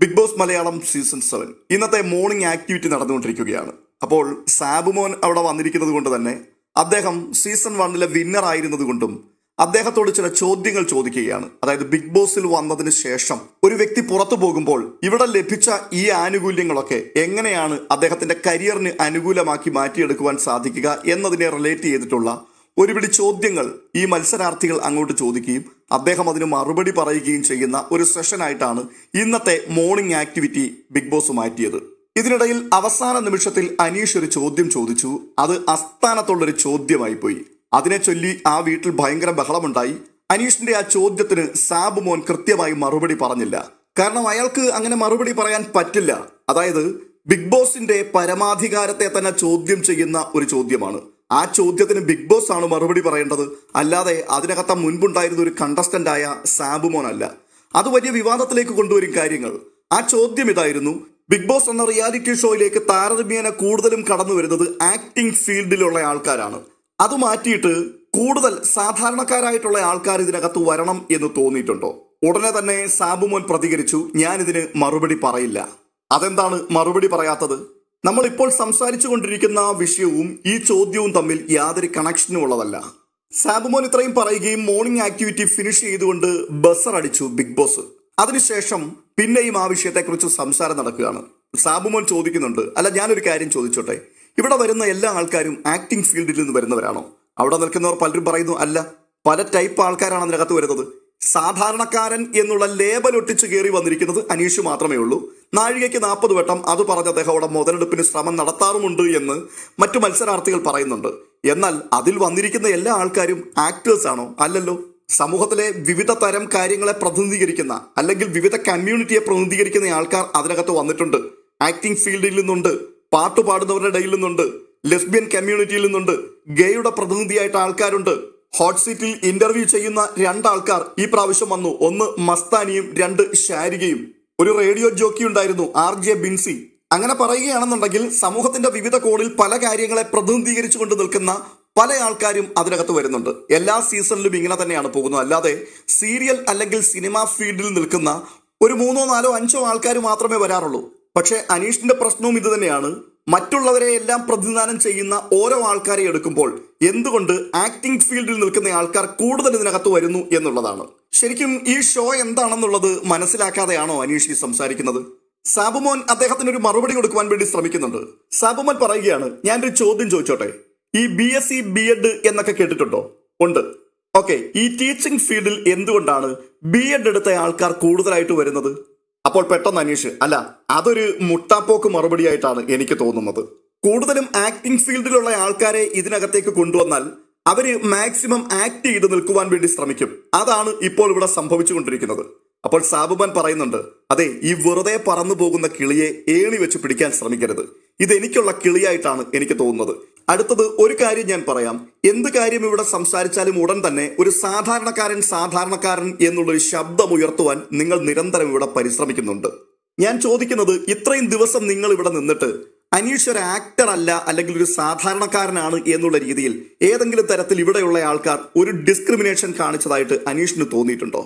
Bigg Boss Malayalam season seven ഇന്നത്തെ morning activity നടന്നുകൊണ്ടിരിക്കുകയാണ്. അപ്പോൾ സാബുമോൻ അവിടെ വന്നിരിക്കുന്നത് കൊണ്ട് തന്നെ അദ്ദേഹം സീസൺ വണ്ണിലെ വിന്നർ ആയിരുന്നത് കൊണ്ടും അദ്ദേഹത്തോട് ചില ചോദ്യങ്ങൾ ചോദിക്കുകയാണ്. അതായത് ബിഗ് ബോസിൽ വന്നതിന് ശേഷം ഒരു വ്യക്തി പുറത്തു പോകുമ്പോൾ ഇവിടെ ലഭിച്ച ഈ ആനുകൂല്യങ്ങളൊക്കെ എങ്ങനെയാണ് അദ്ദേഹത്തിന്റെ കരിയറിന് അനുകൂലമാക്കി മാറ്റിയെടുക്കുവാൻ സാധിക്കുക എന്നതിനെ റിലേറ്റ് ചെയ്തിട്ടുള്ള ഒരുപിടി ചോദ്യങ്ങൾ ഈ മത്സരാർത്ഥികൾ അങ്ങോട്ട് ചോദിക്കുകയും അദ്ദേഹം അതിന് മറുപടി പറയുകയും ചെയ്യുന്ന ഒരു സെഷനായിട്ടാണ് ഇന്നത്തെ മോർണിംഗ് ആക്ടിവിറ്റി ബിഗ് ബോസ് മാറ്റിയത്. ഇതിനിടയിൽ അവസാന നിമിഷത്തിൽ അനീഷ് ഒരു ചോദ്യം ചോദിച്ചു. അത് അസ്ഥാനത്തുള്ളൊരു ചോദ്യമായി പോയി. അതിനെ ചൊല്ലി ആ വീട്ടിൽ ഭയങ്കര ബഹളമുണ്ടായി. അനീഷിന്റെ ആ ചോദ്യത്തിന് സാബു മോൻ കൃത്യമായി മറുപടി പറഞ്ഞില്ല. കാരണം അയാൾക്ക് അങ്ങനെ മറുപടി പറയാൻ പറ്റില്ല. അതായത് ബിഗ് ബോസിന്റെ പരമാധികാരത്തെ തന്നെ ചോദ്യം ചെയ്യുന്ന ഒരു ചോദ്യമാണ്. ആ ചോദ്യത്തിന് ബിഗ് ബോസ് ആണ് മറുപടി പറയേണ്ടത്. അല്ലാതെ അതിനകത്ത് മുൻപുണ്ടായിരുന്ന ഒരു കണ്ടസ്റ്റന്റ് ആയ സാബുമോൻ അല്ല അത് വലിയ വിവാദത്തിലേക്ക് കൊണ്ടുവരും കാര്യങ്ങൾ. ആ ചോദ്യം ഇതായിരുന്നു. ബിഗ് ബോസ് എന്ന റിയാലിറ്റി ഷോയിലേക്ക് താരതമ്യേന കൂടുതലും കടന്നു വരുന്നത് ആക്ടിംഗ് ഫീൽഡിലുള്ള ആൾക്കാരാണ്. അത് മാറ്റിയിട്ട് കൂടുതൽ സാധാരണക്കാരായിട്ടുള്ള ആൾക്കാർ ഇതിനകത്ത് വരണം എന്ന് തോന്നിയിട്ടുണ്ടോ? ഉടനെ തന്നെ സാബുമോൻ പ്രതികരിച്ചു. ഞാൻ ഇതിന് മറുപടി പറയില്ല. അതെന്താണ് മറുപടി പറയാത്തത്? നമ്മൾ ഇപ്പോൾ സംസാരിച്ചു കൊണ്ടിരിക്കുന്ന വിഷയവും ഈ ചോദ്യവും തമ്മിൽ യാതൊരു കണക്ഷനും ഉള്ളതല്ല. സാബുമോൻ ഇത്രയും പറയുകയും മോർണിംഗ് ആക്ടിവിറ്റി ഫിനിഷ് ചെയ്തുകൊണ്ട് ബസർ അടിച്ചു ബിഗ് ബോസ്. അതിനുശേഷം പിന്നെയും ആ വിഷയത്തെക്കുറിച്ച് സംസാരം നടക്കുകയാണ്. സാബുമോൻ ചോദിക്കുന്നുണ്ട് അല്ല ഞാനൊരു കാര്യം ചോദിച്ചോട്ടെ. ഇവിടെ വരുന്ന എല്ലാ ആൾക്കാരും ആക്ടിംഗ് ഫീൽഡിൽ നിന്ന് വരുന്നവരാണോ? അവിടെ നിൽക്കുന്നവർ പലരും പറയുന്നു അല്ല പല ടൈപ്പ് ആൾക്കാരാണ് അതിനകത്ത് വരുന്നത്. സാധാരണക്കാരൻ എന്നുള്ള ലേബൽ ഒട്ടിച്ച് കയറി വന്നിരിക്കുന്നത് അനീഷ് മാത്രമേ ഉള്ളൂ. നാഴികയ്ക്ക് നാൽപ്പത് വട്ടം അത് പറഞ്ഞ അദ്ദേഹം അവിടെ മുതലെടുപ്പിന് ശ്രമം നടത്താറുമുണ്ട് എന്ന് മറ്റു മത്സരാർത്ഥികൾ പറയുന്നുണ്ട്. എന്നാൽ അതിൽ വന്നിരിക്കുന്ന എല്ലാ ആൾക്കാരും ആക്ടേഴ്സ് ആണോ? അല്ലല്ലോ. സമൂഹത്തിലെ വിവിധ തരം കാര്യങ്ങളെ പ്രതിനിധീകരിക്കുന്ന അല്ലെങ്കിൽ വിവിധ കമ്മ്യൂണിറ്റിയെ പ്രതിനിധീകരിക്കുന്ന ആൾക്കാർ അതിനകത്ത് വന്നിട്ടുണ്ട്. ആക്ടിംഗ് ഫീൽഡിൽ നിന്നുണ്ട് പാട്ട് പാടുന്നവരുടെ ഇടയിൽ നിന്നുണ്ട് ലെസ്ബിയൻ കമ്മ്യൂണിറ്റിയിൽ നിന്നുണ്ട് ഗേയുടെ പ്രതിനിധിയായിട്ട് ആൾക്കാരുണ്ട്. ഹോട്ട് സീറ്റിൽ ഇന്റർവ്യൂ ചെയ്യുന്ന രണ്ടാൾക്കാർ ഈ പ്രാവശ്യം വന്നു. ഒന്ന് മസ്താനിയും രണ്ട് ഷാരികയും ഒരു റേഡിയോ ജോക്കി ഉണ്ടായിരുന്നു ആർ ജെ ബിൻസി. അങ്ങനെ പറയുകയാണെന്നുണ്ടെങ്കിൽ സമൂഹത്തിന്റെ വിവിധ കോണിൽ പല കാര്യങ്ങളെ പ്രതിനിധീകരിച്ചുകൊണ്ട് നിൽക്കുന്ന പല ആൾക്കാരും അതിനകത്ത് വരുന്നുണ്ട്. എല്ലാ സീസണിലും ഇങ്ങനെ തന്നെയാണ് പോകുന്നത്. അല്ലാതെ സീരിയൽ അല്ലെങ്കിൽ സിനിമ ഫീൽഡിൽ നിൽക്കുന്ന ഒരു മൂന്നോ നാലോ അഞ്ചോ ആൾക്കാർ മാത്രമേ വരാറുള്ളൂ. പക്ഷേ അനീഷിന്റെ പ്രശ്നവും ഇത് തന്നെയാണ്. മറ്റുള്ളവരെ എല്ലാം പ്രതിനിധാനം ചെയ്യുന്ന ഓരോ ആൾക്കാരെ എടുക്കുമ്പോൾ എന്തുകൊണ്ട് ആക്ടിംഗ് ഫീൽഡിൽ നിൽക്കുന്ന ആൾക്കാർ കൂടുതൽ ഇതിനകത്ത് വരുന്നു എന്നുള്ളതാണ്. ശരിക്കും ഈ ഷോ എന്താണെന്നുള്ളത് മനസ്സിലാക്കാതെയാണോ അനീഷ് ഈ സംസാരിക്കുന്നത്? സാബുമോൻ അദ്ദേഹത്തിന് ഒരു മറുപടി കൊടുക്കുവാൻ വേണ്ടി ശ്രമിക്കുന്നുണ്ട്. സാബുമോൻ പറയുകയാണ് ഞാനൊരു ചോദ്യം ചോദിച്ചോട്ടെ? ഈ B S C B ed എന്നൊക്കെ കേട്ടിട്ടുണ്ടോ? ഉണ്ട്. ഓക്കെ ഈ ടീച്ചിങ് ഫീൽഡിൽ എന്തുകൊണ്ടാണ് ബി എഡ് എടുത്ത ആൾക്കാർ കൂടുതലായിട്ട് വരുന്നത്? അപ്പോൾ പെട്ടെന്ന് അനീഷ് അല്ല അതൊരു മുട്ടാപ്പോക്ക് മറുപടിയായിട്ടാണ് എനിക്ക് തോന്നുന്നത്. കൂടുതലും ആക്ടിംഗ് ഫീൽഡിലുള്ള ആൾക്കാരെ ഇതിനകത്തേക്ക് കൊണ്ടുവന്നാൽ അവർ മാക്സിമം ആക്ട് ചെയ്ത് നിൽക്കുവാൻ വേണ്ടി ശ്രമിക്കും. അതാണ് ഇപ്പോൾ ഇവിടെ സംഭവിച്ചുകൊണ്ടിരിക്കുന്നത്. അപ്പോൾ സാബുബൻ പറയുന്നുണ്ട് അതെ ഈ വെറുതെ പറന്നു പോകുന്ന കിളിയെ ഏണി വെച്ച് പിടിക്കാൻ ശ്രമിക്കരുത്. ഇത് എനിക്കുള്ള കിളിയായിട്ടാണ് എനിക്ക് തോന്നുന്നത്. അടുത്തത് ഒരു കാര്യം ഞാൻ പറയാം. എന്ത് കാര്യം ഇവിടെ സംസാരിച്ചാലും ഉടൻ തന്നെ ഒരു സാധാരണക്കാരൻ സാധാരണക്കാരൻ എന്നുള്ളൊരു ശബ്ദം ഉയർത്തുവാൻ നിങ്ങൾ നിരന്തരം ഇവിടെ പരിശ്രമിക്കുന്നുണ്ട്. ഞാൻ ചോദിക്കുന്നത് ഇത്രയും ദിവസം നിങ്ങൾ ഇവിടെ നിന്നിട്ട് അനീഷ് ഒരു ആക്ടർ അല്ല അല്ലെങ്കിൽ ഒരു സാധാരണക്കാരനാണ് എന്നുള്ള രീതിയിൽ ഏതെങ്കിലും തരത്തിൽ ഇവിടെയുള്ള ആൾക്കാർ ഒരു ഡിസ്ക്രിമിനേഷൻ കാണിച്ചതായിട്ട് അനീഷിന് തോന്നിയിട്ടുണ്ടോ?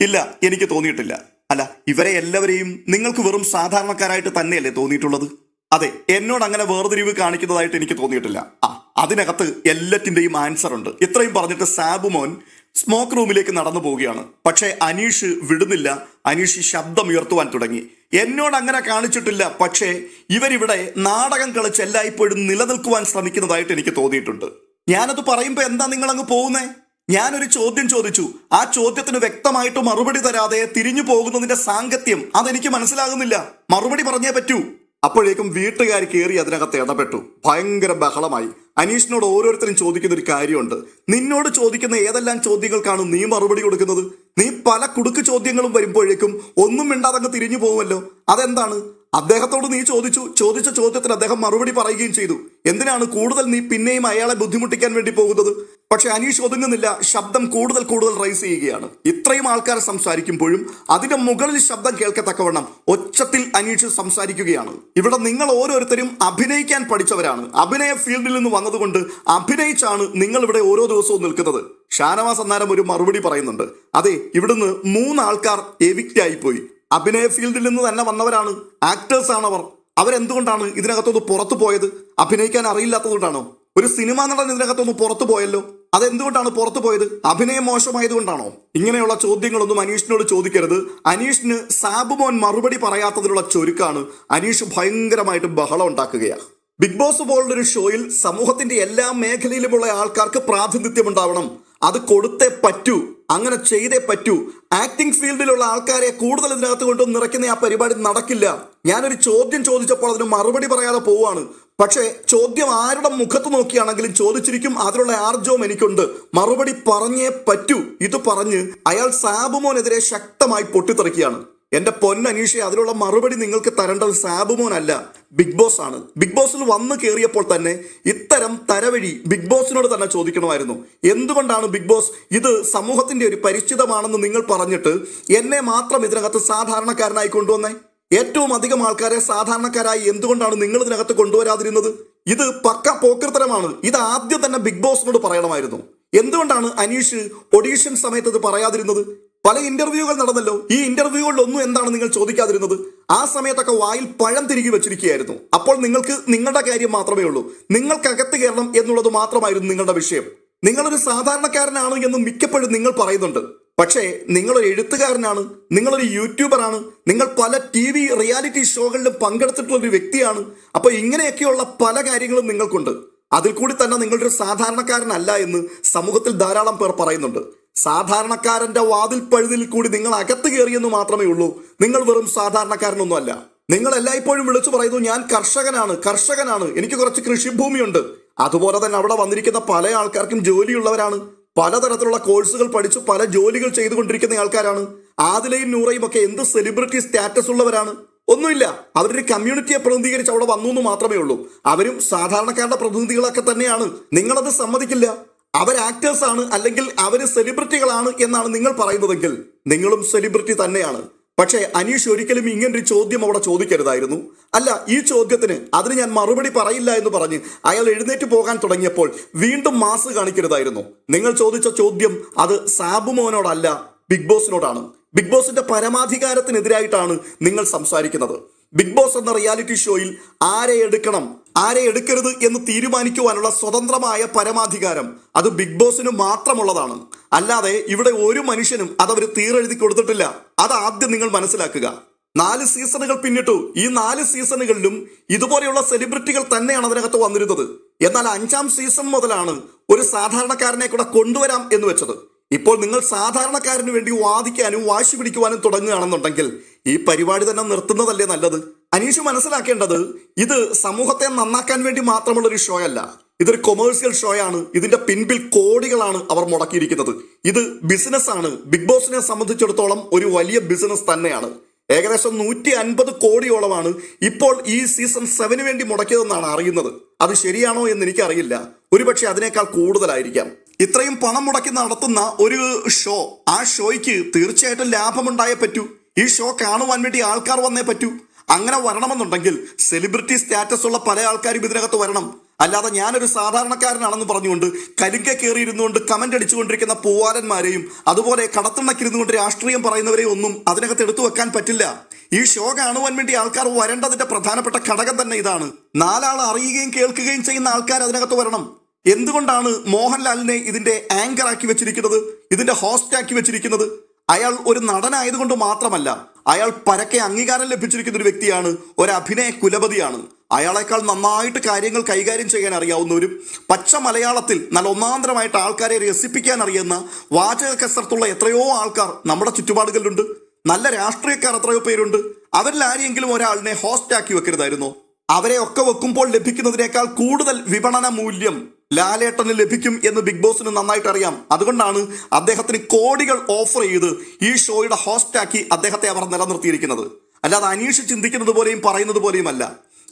ഇല്ല എനിക്ക് തോന്നിയിട്ടില്ല. അല്ല ഇവരെ എല്ലാവരെയും നിങ്ങൾക്ക് വെറും സാധാരണക്കാരായിട്ട് തന്നെയല്ലേ തോന്നിയിട്ടുള്ളത്? അതെ എന്നോട് അങ്ങനെ വേർതിരിവ് കാണിക്കുന്നതായിട്ട് എനിക്ക് തോന്നിയിട്ടില്ല. ആ അതിനകത്ത് എല്ലാറ്റിന്റെയും ആൻസർ ഉണ്ട്. ഇത്രയും പറഞ്ഞിട്ട് സാബുമോൻ സ്മോക്ക് റൂമിലേക്ക് നടന്നു പോവുകയാണ്. പക്ഷേ അനീഷ് വിടുന്നില്ല. അനീഷ് ശബ്ദം ഉയർത്തുവാൻ തുടങ്ങി. എന്നോട് അങ്ങനെ കാണിച്ചിട്ടില്ല. പക്ഷേ ഇവരിവിടെ നാടകം കളിച്ച് എല്ലായ്പ്പോഴും നിലനിൽക്കുവാൻ ശ്രമിക്കുന്നതായിട്ട് എനിക്ക് തോന്നിയിട്ടുണ്ട്. ഞാനത് പറയുമ്പോൾ എന്താ നിങ്ങൾ അങ്ങ് പോകുന്നേ ഞാനൊരു ചോദ്യം ചോദിച്ചു. ആ ചോദ്യത്തിന് വ്യക്തമായിട്ട് മറുപടി തരാതെ തിരിഞ്ഞു പോകുന്നതിന്റെ സാങ്കത്യം അതെനിക്ക് മനസ്സിലാകുന്നില്ല. മറുപടി പറഞ്ഞേ പറ്റൂ. അപ്പോഴേക്കും വീട്ടുകാർ കയറി അതിനകത്ത് ഇടപെട്ടു. ഭയങ്കര ബഹളമായി. അനീഷിനോട് ഓരോരുത്തരും ചോദിക്കുന്ന ഒരു കാര്യമുണ്ട്. നിന്നോട് ചോദിക്കുന്ന ഏതെല്ലാം ചോദ്യങ്ങൾക്കാണ് നീ മറുപടി കൊടുക്കുന്നത്? നീ പല കുടുക്ക് ചോദ്യങ്ങളും വരുമ്പോഴേക്കും ഒന്നും മിണ്ടാതങ്ങ് തിരിഞ്ഞു പോകുമല്ലോ? അതെന്താണ്? അദ്ദേഹത്തോട് നീ ചോദിച്ചു. ചോദിച്ച ചോദ്യത്തിന് അദ്ദേഹം മറുപടി പറയുകയും ചെയ്തു. എന്തിനാണ് കൂടുതൽ നീ പിന്നെയും അയാളെ ബുദ്ധിമുട്ടിക്കാൻ വേണ്ടി പോകുന്നത്? പക്ഷെ അനീഷ് ഒതുങ്ങുന്നില്ല. ശബ്ദം കൂടുതൽ കൂടുതൽ റൈസ് ചെയ്യുകയാണ്. ഇത്രയും ആൾക്കാർ സംസാരിക്കുമ്പോഴും അതിന്റെ മുകളിൽ ശബ്ദം കേൾക്കത്തക്കവണ്ണം ഒച്ചത്തിൽ അനീഷ് സംസാരിക്കുകയാണ്. ഇവിടെ നിങ്ങൾ ഓരോരുത്തരും അഭിനയിക്കാൻ പഠിച്ചവരാണ്. അഭിനയ ഫീൽഡിൽ നിന്ന് വന്നതുകൊണ്ട് അഭിനയിച്ചാണ് നിങ്ങൾ ഇവിടെ ഓരോ ദിവസവും നിൽക്കുന്നത്. ഷാനവാസ് അന്നാരം ഒരു മറുപടി പറയുന്നുണ്ട്. അതെ ഇവിടുന്ന് മൂന്ന് ആൾക്കാർ എവിക്റ്റ് ആയിപ്പോയി. അഭിനയ ഫീൽഡിൽ നിന്ന് തന്നെ വന്നവരാണ്. ആക്ടേഴ്സ് ആണ് അവർ അവരെന്തുകൊണ്ടാണ് ഇതിനകത്തൊന്ന് പുറത്തു പോയത്? അഭിനയിക്കാൻ അറിയില്ലാത്തതുകൊണ്ടാണോ? ഒരു സിനിമാ നടൻ ഇതിനകത്തൊന്ന് പുറത്തു പോയല്ലോ. അതെന്തുകൊണ്ടാണ് പുറത്തു പോയത്? അഭിനയം മോശമായതുകൊണ്ടാണോ? ഇങ്ങനെയുള്ള ചോദ്യങ്ങളൊന്നും അനീഷിനോട് ചോദിക്കരുത്. അനീഷിന് സാബുമോൻ മറുപടി പറയാത്തതിനുള്ള ചൊരുക്കാണ് അനീഷ് ഭയങ്കരമായിട്ട് ബഹളം ഉണ്ടാക്കുകയാണ് ബിഗ് ബോസ് പോലുള്ള ഒരു ഷോയിൽ സമൂഹത്തിന്റെ എല്ലാ മേഖലയിലുമുള്ള ആൾക്കാർക്ക് പ്രാതിനിധ്യം ഉണ്ടാവണം അത് കൊടുത്തേ പറ്റൂ. അങ്ങനെ ചെയ്തേ പറ്റൂ. ആക്ടിംഗ് ഫീൽഡിലുള്ള ആൾക്കാരെ കൂടുതൽ ഇതിനകത്ത് കൊണ്ടുവന്ന് നിറയ്ക്കുന്ന ആ പരിപാടി നടക്കില്ല. ഞാനൊരു ചോദ്യം ചോദിച്ചപ്പോൾ അതിന് മറുപടി പറയാതെ പോവാണ്. പക്ഷേ ചോദ്യം ആരുടെ മുഖത്ത് നോക്കിയാണെങ്കിലും ചോദിച്ചിരിക്കും അതിലുള്ള ആർജവും എനിക്കുണ്ട്. മറുപടി പറഞ്ഞേ പറ്റൂ. ഇത് പറഞ്ഞ് അയാൾ സാബുമോനെതിരെ ശക്തമായി പൊട്ടിത്തെറിക്കുകയാണ്. എന്റെ പൊന്നനീഷ അതിലുള്ള മറുപടി നിങ്ങൾക്ക് തരേണ്ടത് സാബുമോൻ അല്ല ബിഗ് ബോസ് ആണ്. ബിഗ് ബോസിൽ വന്നു കയറിയപ്പോൾ തന്നെ ഇത്തരം തരവഴി ബിഗ് ബോസിനോട് തന്നെ ചോദിക്കണമായിരുന്നു. എന്തുകൊണ്ടാണ് ബിഗ് ബോസ് ഇത് സമൂഹത്തിന്റെ ഒരു പരിചിതമാണെന്ന് നിങ്ങൾ പറഞ്ഞിട്ട് എന്നെ മാത്രം ഇതിനകത്ത് സാധാരണക്കാരനായി കൊണ്ടുവന്നേ? ഏറ്റവും അധികം ആൾക്കാരെ സാധാരണക്കാരായി എന്തുകൊണ്ടാണ് നിങ്ങൾ ഇതിനകത്ത് കൊണ്ടുവരാതിരുന്നത്? ഇത് പക്ക പോക്കൃത്തരമാണ്. ഇത് ആദ്യം തന്നെ ബിഗ് ബോസിനോട് പറയണമായിരുന്നു. എന്തുകൊണ്ടാണ് അനീഷ് ഒഡീഷൻ സമയത്ത് ഇത് പറയാതിരുന്നത്? പല ഇന്റർവ്യൂകൾ നടന്നല്ലോ. ഈ ഇന്റർവ്യൂകളിലൊന്നും എന്താണ് നിങ്ങൾ ചോദിക്കാതിരുന്നത്? ആ സമയത്തൊക്കെ വായിൽ പഴം തിരികെ വെച്ചിരിക്കുകയായിരുന്നു. അപ്പോൾ നിങ്ങൾക്ക് നിങ്ങളുടെ കാര്യം മാത്രമേ ഉള്ളൂ. നിങ്ങൾക്കകത്ത് കയറണം എന്നുള്ളത് മാത്രമായിരുന്നു നിങ്ങളുടെ വിഷയം. നിങ്ങളൊരു സാധാരണക്കാരനാണ് എന്ന് മിക്കപ്പോഴും നിങ്ങൾ പറയുന്നുണ്ട്. പക്ഷേ നിങ്ങളൊരു എഴുത്തുകാരനാണ് നിങ്ങളൊരു യൂട്യൂബറാണ് നിങ്ങൾ പല ടി വി റിയാലിറ്റി ഷോകളിലും പങ്കെടുത്തിട്ടുള്ള ഒരു വ്യക്തിയാണ്. അപ്പൊ ഇങ്ങനെയൊക്കെയുള്ള പല കാര്യങ്ങളും നിങ്ങൾക്കുണ്ട്. അതിൽ കൂടി തന്നെ നിങ്ങളൊരു സാധാരണക്കാരനല്ല എന്ന് സമൂഹത്തിൽ ധാരാളം പേർ പറയുന്നുണ്ട്. സാധാരണക്കാരന്റെ വാതിൽ പഴുതിൽ കൂടി നിങ്ങൾ അകത്ത് കയറിയെന്ന് മാത്രമേ ഉള്ളൂ. നിങ്ങൾ വെറും സാധാരണക്കാരനൊന്നുമല്ല. നിങ്ങൾ എല്ലായ്പ്പോഴും വിളിച്ചു പറയുന്നു ഞാൻ കർഷകനാണ് കർഷകനാണ്. എനിക്ക് കുറച്ച് കൃഷിഭൂമിയുണ്ട്. അതുപോലെ തന്നെ അവിടെ വന്നിരിക്കുന്ന പല ആൾക്കാർക്കും ജോലിയുള്ളവരാണ്. പലതരത്തിലുള്ള കോഴ്സുകൾ പഠിച്ചു പല ജോലികൾ ചെയ്തുകൊണ്ടിരിക്കുന്ന ആൾക്കാരാണ്. ആദിലയും നൂറയും ഒക്കെ എന്ത് സെലിബ്രിറ്റി സ്റ്റാറ്റസ് ഉള്ളവരാണ്? ഒന്നുമില്ല. അവരൊരു കമ്മ്യൂണിറ്റിയെ പ്രതിനിധീകരിച്ച് അവിടെ വന്നു എന്ന് മാത്രമേ ഉള്ളൂ. അവരും സാധാരണക്കാരുടെ പ്രതിനിധികളൊക്കെ തന്നെയാണ്. നിങ്ങളത് സമ്മതിക്കില്ല. അവർ ആക്ടേഴ്സ് ആണ് അല്ലെങ്കിൽ അവർ സെലിബ്രിറ്റികളാണ് എന്നാണ് നിങ്ങൾ പറയുന്നതെങ്കിൽ നിങ്ങളും സെലിബ്രിറ്റി തന്നെയാണ്. പക്ഷേ അനീഷ് ഒരിക്കലും ഇങ്ങനൊരു ചോദ്യം അവിടെ ചോദിക്കരുതായിരുന്നു. അല്ല ഈ ചോദ്യത്തിന് അതിന് ഞാൻ മറുപടി പറയില്ല എന്ന് പറഞ്ഞ് അയാൾ എഴുന്നേറ്റ് പോകാൻ തുടങ്ങിയപ്പോൾ വീണ്ടും മാസ് കാണിക്കരുതായിരുന്നു. നിങ്ങൾ ചോദിച്ച ചോദ്യം അത് സാബു സാബുമോനോടല്ല ബിഗ് ബോസിനോടാണ്. ബിഗ് ബോസിന്റെ പരമാധികാരത്തിനെതിരായിട്ടാണ് നിങ്ങൾ സംസാരിക്കുന്നത്. ബിഗ് ബോസ് എന്ന റിയാലിറ്റി ഷോയിൽ ആരെ എടുക്കണം? ആരെ എടുക്കരുത് എന്ന് തീരുമാനിക്കുവാനുള്ള സ്വതന്ത്രമായ പരമാധികാരം അത് ബിഗ് ബോസിന് മാത്രമുള്ളതാണ്. അല്ലാതെ ഇവിടെ ഒരു മനുഷ്യനും അതവർ തീരെഴുതി കൊടുത്തിട്ടില്ല. അത് ആദ്യം നിങ്ങൾ മനസ്സിലാക്കുക. നാല് സീസണുകൾ പിന്നിട്ടു. ഈ നാല് സീസണുകളിലും ഇതുപോലെയുള്ള സെലിബ്രിറ്റികൾ തന്നെയാണ് അതിനകത്ത് വന്നിരുന്നത്. എന്നാൽ അഞ്ചാം സീസൺ മുതലാണ് ഒരു സാധാരണക്കാരനെ കൂടെ കൊണ്ടുവരാം എന്ന് വെച്ചത്. ഇപ്പോൾ നിങ്ങൾ സാധാരണക്കാരന് വേണ്ടി വാദിക്കാനും വാശി പിടിക്കുവാനും തുടങ്ങുകയാണെന്നുണ്ടെങ്കിൽ ഈ പരിപാടി തന്നെ നിർത്തുന്നതല്ലേ നല്ലത്? അനീഷ് മനസ്സിലാക്കേണ്ടത് ഇത് സമൂഹത്തെ നന്നാക്കാൻ വേണ്ടി മാത്രമുള്ള ഒരു ഷോ അല്ല ഇതൊരു കൊമേഴ്സ്യൽ ഷോ ആണ് ഇതിന്റെ പിൻപിൽ കോടികളാണ് അവർ മുടക്കിയിരിക്കുന്നത്. ഇത് ബിസിനസ് ആണ് ബിഗ് ബോസിനെ സംബന്ധിച്ചിടത്തോളം ഒരു വലിയ ബിസിനസ് തന്നെയാണ്. ഏകദേശം നൂറ്റി അൻപത് കോടിയോളമാണ് ഇപ്പോൾ ഈ സീസൺ സെവന് വേണ്ടി മുടക്കിയതെന്നാണ് അറിയുന്നത്. അത് ശരിയാണോ എന്ന് എനിക്കറിയില്ല. ഒരുപക്ഷെ അതിനേക്കാൾ കൂടുതലായിരിക്കാം. ഇത്രയും പണം മുടക്കി നടത്തുന്ന ഒരു ഷോ ആ ഷോയ്ക്ക് തീർച്ചയായിട്ടും ലാഭമുണ്ടായേ പറ്റൂ. ഈ ഷോ കാണുവാൻ വേണ്ടി ആൾക്കാർ വന്നേ പറ്റൂ. അങ്ങനെ വരണമെന്നുണ്ടെങ്കിൽ സെലിബ്രിറ്റി സ്റ്റാറ്റസ് ഉള്ള പല ആൾക്കാരും ഇതിനകത്ത് വരണം. അല്ലാതെ ഞാനൊരു സാധാരണക്കാരനാണെന്ന് പറഞ്ഞുകൊണ്ട് കലിങ്ക കയറിയിരുന്നുകൊണ്ട് കമന്റ് അടിച്ചുകൊണ്ടിരിക്കുന്ന പൂവാലന്മാരെയും അതുപോലെ കടത്തിണക്കിരുന്നുകൊണ്ട് രാഷ്ട്രീയം പറയുന്നവരെയും ഒന്നും അതിനകത്ത് എടുത്തു വെക്കാൻ പറ്റില്ല. ഈ ഷോ കാണുവാൻ വേണ്ടി ആൾക്കാർ വരേണ്ടതിന്റെ പ്രധാനപ്പെട്ട ഘടകം തന്നെ ഇതാണ്. നാലാൾ അറിയുകയും കേൾക്കുകയും ചെയ്യുന്ന ആൾക്കാർ അതിനകത്ത് വരണം. എന്തുകൊണ്ടാണ് മോഹൻലാലിനെ ഇതിന്റെ ആങ്കർ ആക്കി വെച്ചിരിക്കുന്നത്? ഇതിന്റെ ഹോസ്റ്റ് ആക്കി വെച്ചിരിക്കുന്നത്? അയാൾ ഒരു നടനായതുകൊണ്ട് മാത്രമല്ല. അയാൾ പരക്കെ അംഗീകാരം ലഭിച്ചിരിക്കുന്ന ഒരു വ്യക്തിയാണ് ഒരു അഭിനയ കുലപതിയാണ്. അയാളെക്കാൾ നന്നായിട്ട് കാര്യങ്ങൾ കൈകാര്യം ചെയ്യാൻ അറിയാവുന്നവരും പച്ച മലയാളത്തിൽ നല്ല ഒന്നാന്തരമായിട്ട് ആൾക്കാരെ രസിപ്പിക്കാൻ അറിയുന്ന വാചക എത്രയോ ആൾക്കാർ നമ്മുടെ ചുറ്റുപാടുകളിലുണ്ട്. നല്ല രാഷ്ട്രീയക്കാർ എത്രയോ പേരുണ്ട്. അവരിൽ ആരെയെങ്കിലും ഒരാളിനെ ഹോസ്റ്റാക്കി വെക്കരുതായിരുന്നോ? അവരെ ഒക്കെ വെക്കുമ്പോൾ ലഭിക്കുന്നതിനേക്കാൾ കൂടുതൽ വിപണന മൂല്യം ലാലേട്ടന് ലഭിക്കും എന്ന് ബിഗ് ബോസിന് നന്നായിട്ട് അറിയാം. അതുകൊണ്ടാണ് അദ്ദേഹത്തിന് കോടികൾ ഓഫർ ചെയ്ത് ഈ ഷോയുടെ ഹോസ്റ്റാക്കി അദ്ദേഹത്തെ അവർ നിലനിർത്തിയിരിക്കുന്നത്. അല്ലാതെ അനീഷ് ചിന്തിക്കുന്നത് പോലെയും പറയുന്നത് പോലെയുമല്ല.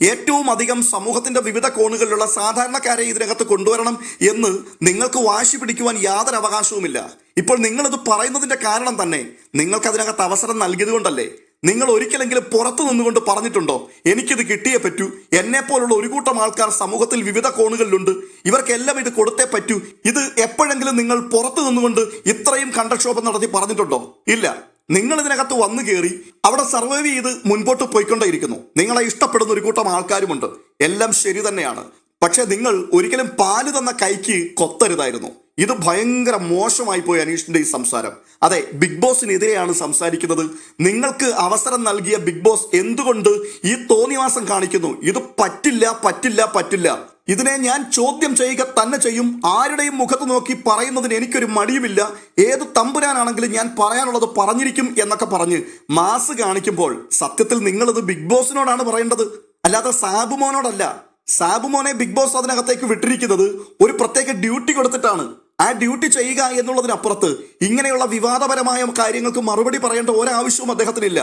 ഏറ്റവും അധികം സമൂഹത്തിന്റെ വിവിധ കോണുകളിലുള്ള സാധാരണക്കാരെ ഇതിനകത്ത് കൊണ്ടുവരണം എന്ന് നിങ്ങൾക്ക് വാശി പിടിക്കുവാൻ യാതൊരു അവകാശവുമില്ല ഇപ്പോൾ നിങ്ങളിത് പറയുന്നതിന്റെ കാരണം തന്നെ നിങ്ങൾക്ക് അതിനകത്ത് അവസരം നൽകിയത് കൊണ്ടല്ലേ? നിങ്ങൾ ഒരിക്കലെങ്കിലും പുറത്തു നിന്നുകൊണ്ട് പറഞ്ഞിട്ടുണ്ടോ? എനിക്കിത് കിട്ടിയേ പറ്റൂ. എന്നെ പോലുള്ള ഒരു കൂട്ടം ആൾക്കാർ സമൂഹത്തിൽ വിവിധ കോണുകളിലുണ്ട്. ഇവർക്കെല്ലാം ഇത് കൊടുത്തേ പറ്റൂ. ഇത് എപ്പോഴെങ്കിലും നിങ്ങൾ പുറത്തു നിന്നുകൊണ്ട് ഇത്രയും കണ്ടക്ഷോഭം നടത്തി പറഞ്ഞിട്ടുണ്ടോ? ഇല്ല. നിങ്ങൾ ഇതിനകത്ത് വന്നു കയറി അവിടെ സർവൈവ് ചെയ്ത് മുൻപോട്ട് പോയിക്കൊണ്ടേയിരിക്കുന്നു. നിങ്ങളെ ഇഷ്ടപ്പെടുന്ന ഒരു കൂട്ടം ആൾക്കാരുമുണ്ട്. എല്ലാം ശരി തന്നെയാണ്. പക്ഷെ നിങ്ങൾ ഒരിക്കലും പാൽ തന്ന കൈക്ക് കൊത്തരുതായിരുന്നു. ഇത് ഭയങ്കര മോശമായി പോയി അനീഷിന്റെ ഈ സംസാരം. അതെ ബിഗ് ബോസിനെതിരെയാണ് സംസാരിക്കുന്നത്. നിങ്ങൾക്ക് അവസരം നൽകിയ ബിഗ് ബോസ് എന്തുകൊണ്ട് ഈ തോന്നിവാസം കാണിക്കുന്നു? ഇത് പറ്റില്ല പറ്റില്ല പറ്റില്ല. ഇതിനെ ഞാൻ ചോദ്യം ചെയ്യുക തന്നെ ചെയ്യും. ആരുടെയും മുഖത്ത് നോക്കി പറയുന്നതിന് എനിക്കൊരു മടിയുമില്ല. ഏത് തമ്പുരാനാണെങ്കിലും ഞാൻ പറയാനുള്ളത് പറഞ്ഞിരിക്കും എന്നൊക്കെ പറഞ്ഞ് മാസ് കാണിക്കുമ്പോൾ സത്യത്തിൽ നിങ്ങളിത് ബിഗ് ബോസിനോടാണ് പറയേണ്ടത്. അല്ലാതെ സാബുമോനോടല്ല. സാബുമോനെ ബിഗ് ബോസ് അതിനകത്തേക്ക് വിട്ടിരിക്കുന്നത് ഒരു പ്രത്യേക ഡ്യൂട്ടി കൊടുത്തിട്ടാണ്. ആ ഡ്യൂട്ടി ചെയ്യുക എന്നുള്ളതിനപ്പുറത്ത് ഇങ്ങനെയുള്ള വിവാദപരമായ കാര്യങ്ങൾക്ക് മറുപടി പറയേണ്ട ഒരാവശ്യവും അദ്ദേഹത്തിനില്ല.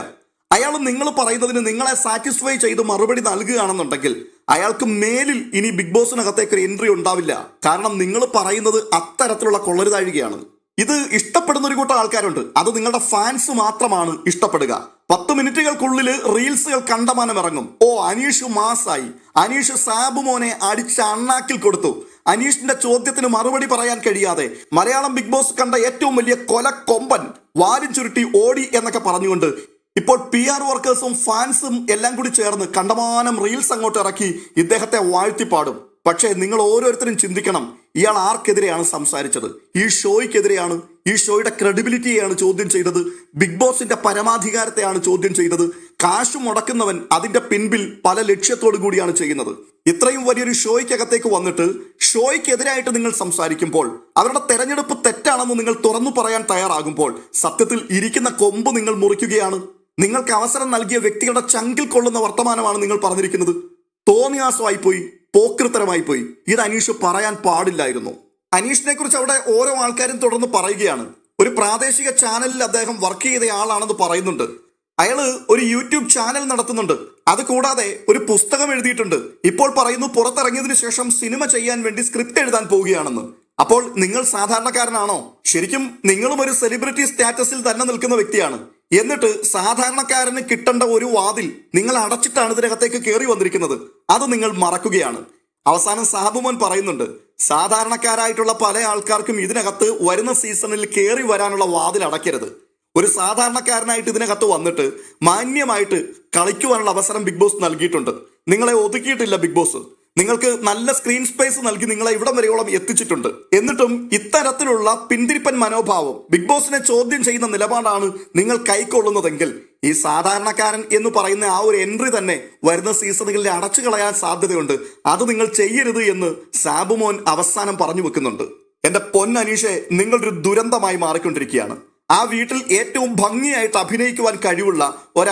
അയാൾ നിങ്ങൾ പറയുന്നതിന് നിങ്ങളെ സാറ്റിസ്ഫൈ ചെയ്ത് മറുപടി നൽകുകയാണെന്നുണ്ടെങ്കിൽ അയാൾക്ക് മേലിൽ ഇനി ബിഗ് ബോസിനകത്തേക്ക് ഒരു എൻട്രി ഉണ്ടാവില്ല. കാരണം നിങ്ങൾ പറയുന്നത് അത്തരത്തിലുള്ള കൊള്ളരുതാഴുകയാണ്. ഇത് ഇഷ്ടപ്പെടുന്ന ഒരു കൂട്ടം ആൾക്കാരുണ്ട്. അത് നിങ്ങളുടെ ഫാൻസ് മാത്രമാണ് ഇഷ്ടപ്പെടുക. പത്ത് മിനിറ്റുകൾക്കുള്ളിൽ റീൽസുകൾ കണ്ടമാനം ഇറങ്ങും. ഓ അനീഷ് മാസായി. അനീഷ് സാബു മോനെ അടിച്ച് അണ്ണാക്കിൽ കൊടുത്തു. അനീഷിന്റെ ചോദ്യത്തിന് മറുപടി പറയാൻ കഴിയാതെ മലയാളം ബിഗ് ബോസ് കണ്ട ഏറ്റവും വലിയ കൊല കൊമ്പൻ വാരും ചുരുട്ടി ഓടി എന്നൊക്കെ പറഞ്ഞുകൊണ്ട് ഇപ്പോൾ പി ആർ വർക്കേഴ്സും ഫാൻസും എല്ലാം കൂടി ചേർന്ന് കണ്ടമാനം റീൽസ് അങ്ങോട്ട് ഇറക്കി ഇദ്ദേഹത്തെ വാഴ്ത്തിപ്പാടും. പക്ഷേ നിങ്ങൾ ഓരോരുത്തരും ചിന്തിക്കണം ഇയാൾ ആർക്കെതിരെയാണ് സംസാരിച്ചത്? ഈ ഷോയ്ക്കെതിരെയാണ് ഈ ഷോയുടെ ക്രെഡിബിലിറ്റിയെയാണ് ചോദ്യം ചെയ്തത്? ബിഗ് ബോസിന്റെ പരമാധികാരത്തെയാണ് ചോദ്യം ചെയ്തത്? കാശ് മുടക്കുന്നവൻ അതിന്റെ പിൻപിൽ പല ലക്ഷ്യത്തോടു കൂടിയാണ് ചെയ്യുന്നത്. ഇത്രയും വലിയൊരു ഷോയ്ക്കകത്തേക്ക് വന്നിട്ട് ഷോയ്ക്കെതിരായിട്ട് നിങ്ങൾ സംസാരിക്കുമ്പോൾ അവരുടെ തെരഞ്ഞെടുപ്പ് തെറ്റാണെന്ന് നിങ്ങൾ തുറന്നു പറയാൻ തയ്യാറാകുമ്പോൾ സത്യത്തിൽ ഇരിക്കുന്ന കൊമ്പ് നിങ്ങൾ മുറിക്കുകയാണ്. നിങ്ങൾക്ക് അവസരം നൽകിയ വ്യക്തികളുടെ ചങ്കിൽ കൊള്ളുന്ന വർത്തമാനമാണ് നിങ്ങൾ പറഞ്ഞിരിക്കുന്നത്. തോന്നിയാസമായി പോയി പോക്കൃത്തരമായി പോയി ഇത് അനീഷ് പറയാൻ പാടില്ലായിരുന്നു. അനീഷിനെ കുറിച്ച് അവിടെ ഓരോ ആൾക്കാരും തുടർന്ന് പറയുകയാണ്. ഒരു പ്രാദേശിക ചാനലിൽ അദ്ദേഹം വർക്ക് ചെയ്ത ആളാണെന്ന് പറയുന്നുണ്ട്. അയാൾ ഒരു യൂട്യൂബ് ചാനൽ നടത്തുന്നുണ്ട്. അത് കൂടാതെ ഒരു പുസ്തകം എഴുതിയിട്ടുണ്ട്. ഇപ്പോൾ പറയുന്നു പുറത്തിറങ്ങിയതിനു ശേഷം സിനിമ ചെയ്യാൻ വേണ്ടി സ്ക്രിപ്റ്റ് എഴുതാൻ പോവുകയാണെന്ന്. അപ്പോൾ നിങ്ങൾ സാധാരണക്കാരനാണോ? ശരിക്കും നിങ്ങളും ഒരു സെലിബ്രിറ്റി സ്റ്റാറ്റസിൽ തന്നെ നിൽക്കുന്ന വ്യക്തിയാണ്. എന്നിട്ട് സാധാരണക്കാരന് കിട്ടേണ്ട ഒരു വാതിൽ നിങ്ങൾ അടച്ചിട്ടാണ് ഇതിനകത്തേക്ക് കയറി വന്നിരിക്കുന്നത്. അത് നിങ്ങൾ മറക്കുകയാണ്. അവസാനം സാബുമോൻ പറയുന്നുണ്ട് സാധാരണക്കാരായിട്ടുള്ള പല ആൾക്കാർക്കും ഇതിനകത്ത് വരുന്ന സീസണിൽ കയറി വരാനുള്ള വാതിൽ അടയ്ക്കരുത്. ഒരു സാധാരണക്കാരനായിട്ട് ഇതിനകത്ത് വന്നിട്ട് മാന്യമായിട്ട് കളിക്കുവാനുള്ള അവസരം ബിഗ് ബോസ് നൽകിയിട്ടുണ്ട്. നിങ്ങളെ ഒതുക്കിയിട്ടില്ല ബിഗ് ബോസ് നിങ്ങൾക്ക് നല്ല സ്ക്രീൻ സ്പേസ് നൽകി നിങ്ങളെ ഇവിടം വരെയോളം എത്തിച്ചിട്ടുണ്ട്. എന്നിട്ടും ഇത്തരത്തിലുള്ള പിന്തിരിപ്പൻ മനോഭാവം ബിഗ് ബോസിനെ ചോദ്യം ചെയ്യുന്ന നിലപാടാണ് നിങ്ങൾ കൈക്കൊള്ളുന്നതെങ്കിൽ ഈ സാധാരണക്കാരൻ എന്ന് പറയുന്ന ആ ഒരു എൻട്രി തന്നെ വരുന്ന സീസണുകളിൽ അടച്ചു കളയാൻ സാധ്യതയുണ്ട്. അത് നിങ്ങൾ ചെയ്യരുത് എന്ന് സാബുമോൻ അവസാനം പറഞ്ഞു വെക്കുന്നുണ്ട്. എന്റെ പൊന്നനീഷെ നിങ്ങളൊരു ദുരന്തമായി മാറിക്കൊണ്ടിരിക്കുകയാണ്. ആ വീട്ടിൽ ഏറ്റവും ഭംഗിയായിട്ട് അഭിനയിക്കുവാൻ കഴിവുള്ള ഒരു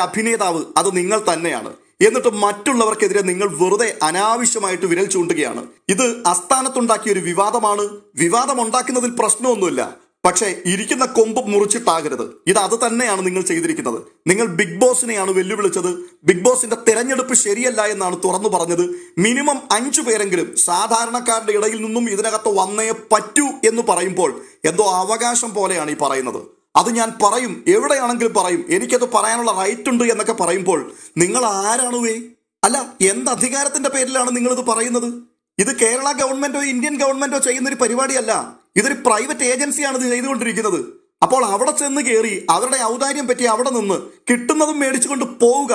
അത് നിങ്ങൾ തന്നെയാണ്. എന്നിട്ട് മറ്റുള്ളവർക്കെതിരെ നിങ്ങൾ വെറുതെ അനാവശ്യമായിട്ട് വിരൽ ചൂണ്ടുകയാണ്. ഇത് അസ്ഥാനത്തുണ്ടാക്കിയ ഒരു വിവാദമാണ്. വിവാദം ഉണ്ടാക്കുന്നതിൽ പ്രശ്നമൊന്നുമില്ല. പക്ഷേ ഇരിക്കുന്ന കൊമ്പ് മുറിച്ചിട്ടാകരുത്. ഇത് അത് തന്നെയാണ് നിങ്ങൾ ചെയ്തിരിക്കുന്നത്. നിങ്ങൾ ബിഗ് ബോസിനെയാണ് വെല്ലുവിളിച്ചത്. ബിഗ് ബോസിന്റെ തെരഞ്ഞെടുപ്പ് ശരിയല്ല എന്നാണ് തുറന്നു പറഞ്ഞത്. മിനിമം അഞ്ചു പേരെങ്കിലും സാധാരണക്കാരുടെ ഇടയിൽ നിന്നും ഇതിനകത്ത് വന്നേ പറ്റൂ എന്ന് പറയുമ്പോൾ എന്തോ അവകാശം പോലെയാണ് ഈ പറയുന്നത്. അത് ഞാൻ പറയും. എവിടെയാണെങ്കിലും പറയും. എനിക്കത് പറയാനുള്ള റൈറ്റ് ഉണ്ട് എന്നൊക്കെ പറയുമ്പോൾ നിങ്ങൾ ആരാണ് വേ അല്ല എന്ത് അധികാരത്തിന്റെ പേരിലാണ് നിങ്ങൾ ഇത് പറയുന്നത്? ഇത് കേരള ഗവൺമെന്റോ ഇന്ത്യൻ ഗവൺമെന്റോ ചെയ്യുന്ന ഒരു പരിപാടിയല്ല. ഇതൊരു പ്രൈവറ്റ് ഏജൻസിയാണ് ഇത് ചെയ്തുകൊണ്ടിരിക്കുന്നത്. അപ്പോൾ അവിടെ ചെന്ന് കയറി അവരുടെ ഔദാര്യം പറ്റി അവിടെ നിന്ന് കിട്ടുന്നതും മേടിച്ചുകൊണ്ട് പോവുക.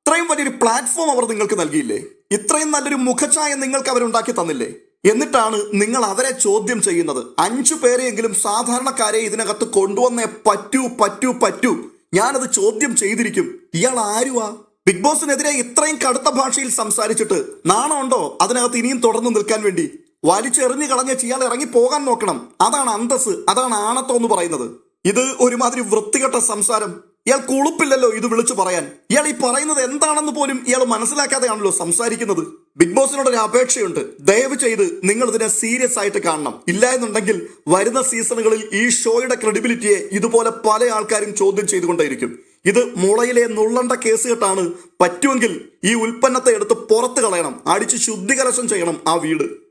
ഇത്രയും വലിയൊരു പ്ലാറ്റ്ഫോം അവർ നിങ്ങൾക്ക് നൽകിയില്ലേ? ഇത്രയും നല്ലൊരു മുഖഛായ നിങ്ങൾക്ക് അവരുണ്ടാക്കി തന്നില്ലേ? എന്നിട്ടാണ് നിങ്ങൾ അവരെ ചോദ്യം ചെയ്യുന്നത്. അഞ്ചു പേരെയെങ്കിലും സാധാരണക്കാരെ ഇതിനകത്ത് കൊണ്ടുവന്നേ പറ്റൂ പറ്റൂ പറ്റൂ. ഞാനത് ചോദ്യം ചെയ്തിരിക്കും. ഇയാൾ ആരുവാ? ബിഗ് ബോസിനെതിരെ ഇത്രയും കടുത്ത ഭാഷയിൽ സംസാരിച്ചിട്ട് നാണമുണ്ടോ അതിനകത്ത് ഇനിയും തുടർന്ന് നിൽക്കാൻ വേണ്ടി. വലിച്ചെറിഞ്ഞു കളഞ്ഞ ഇയാൾ ഇറങ്ങി പോകാൻ നോക്കണം. അതാണ് അന്തസ് അതാണ് ആണത്തോ എന്ന് പറയുന്നത്. ഇത് ഒരുമാതിരി വൃത്തികെട്ട സംസാരം. ഇയാൾ കുളുപ്പില്ലല്ലോ ഇത് വിളിച്ചു പറയാൻ. ഇയാൾ ഈ പറയുന്നത് എന്താണെന്ന് പോലും ഇയാൾ മനസ്സിലാക്കാതെയാണല്ലോ സംസാരിക്കുന്നത്. ബിഗ് ബോസിനോട് ഒരു അപേക്ഷയുണ്ട്. ദയവ് ചെയ്ത് നിങ്ങൾ ഇതിനെ സീരിയസ് ആയിട്ട് കാണണം. ഇല്ല എന്നുണ്ടെങ്കിൽ വരുന്ന സീസണുകളിൽ ഈ ഷോയുടെ ക്രെഡിബിലിറ്റിയെ ഇതുപോലെ പല ആൾക്കാരും ചോദ്യം ചെയ്തുകൊണ്ടേയിരിക്കും. ഇത് മുളയിലെ നുള്ളണ്ട കേസ് കെട്ടാണ് പറ്റുമെങ്കിൽ ഈ ഉൽപ്പന്നത്തെ എടുത്ത് പുറത്ത് കളയണം. അടിച്ച് ശുദ്ധികലശം ചെയ്യണം ആ വീട്.